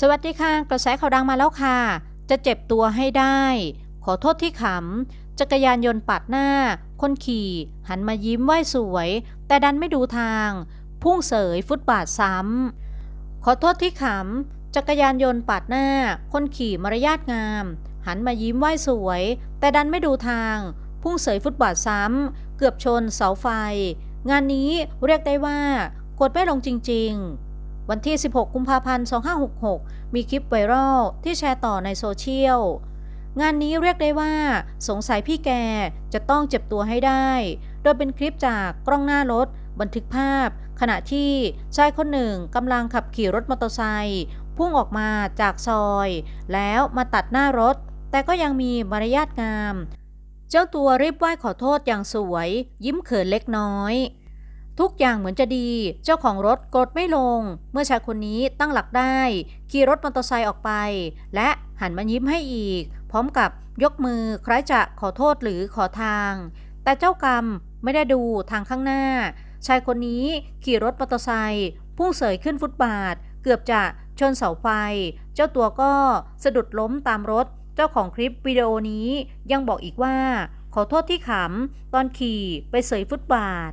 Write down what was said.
สวัสดีค่ะ กระแสข่าวดังมาแล้วค่ะ จะเจ็บตัวให้ได้ ขอโทษที่ขำ จักรยานยนต์ปาดหน้า คนขี่ หันมายิ้มไหวสวย แต่ดันไม่ดูทาง พุ่งเสยฟุตบาทซ้ำ ขอโทษที่ขำ จักรยานยนต์ปาดหน้า คนขี่มารยาทงาม หันมายิ้มไหวสวย แต่ดันไม่ดูทาง พุ่งเสยฟุตบาทซ้ำ เกือบชนเสาไฟ งานนี้เรียกได้ว่ากดไม่ลงจริง ๆ วันที่ 16 กุมภาพันธ์ 2566 มีคลิปไวรัลที่แชร์ต่อในโซเชียล งานนี้เรียกได้ว่า สงสัยพี่แกจะต้องเจ็บตัวให้ได้ โดยเป็นคลิปจากกล้องหน้ารถ บันทึกภาพ ขณะที่ชายคนหนึ่งกำลังขับขี่รถมอเตอร์ไซค์พุ่งออกมาจากซอย แล้วมาตัดหน้ารถ แต่ก็ยังมีมารยาทงาม เจ้าตัวรีบไหว้ขอโทษอย่างสวย ยิ้มเขินเล็กน้อย ทุกอย่างเหมือนจะดี เจ้าของรถกดไม่ลง เมื่อชายคนนี้ตั้งหลักได้ ขี่รถมอเตอร์ไซค์ออกไป และหันมายิ้มให้อีก พร้อมกับยกมือคล้ายจะขอโทษหรือขอทาง แต่เจ้ากรรมไม่ได้ดูทางข้างหน้า ชายคนนี้ขี่รถมอเตอร์ไซค์พุ่งเสยขึ้นฟุตบาท เกือบจะชนเสาไฟ เจ้าตัวก็สะดุดล้มตามรถ เจ้าของคลิปวิดีโอนี้ยังบอกอีกว่า ขอโทษที่ขำตอนขี่ไปเสยฟุตบาท